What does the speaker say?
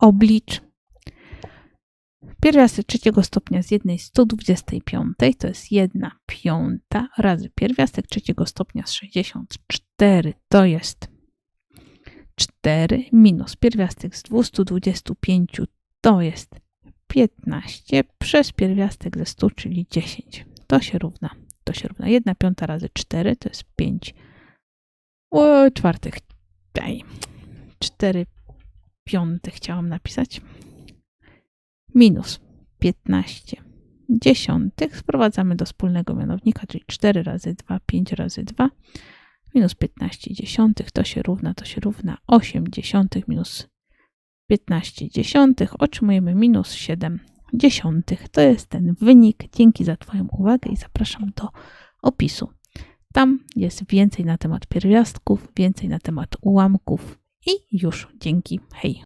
oblicz pierwiastek trzeciego stopnia z jednej 125 to jest 1 piąta razy pierwiastek trzeciego stopnia z 64 to jest 4 minus pierwiastek z 225 to jest 15 przez pierwiastek ze 100, czyli 10. To się równa. To się równa 1 piąta razy 4 to jest 5 o, czwartych. Daj. 4 piąte chciałam napisać. Minus 15 dziesiątych. Sprowadzamy do wspólnego mianownika, czyli 4 razy 2, 5 razy 2. Minus 15 dziesiątych to się równa, to się równa 8 dziesiątych minus 15 dziesiątych. Otrzymujemy minus 7 dziesiątych. To jest ten wynik. Dzięki za Twoją uwagę i zapraszam do opisu. Tam jest więcej na temat pierwiastków, więcej na temat ułamków i już dzięki. Hej!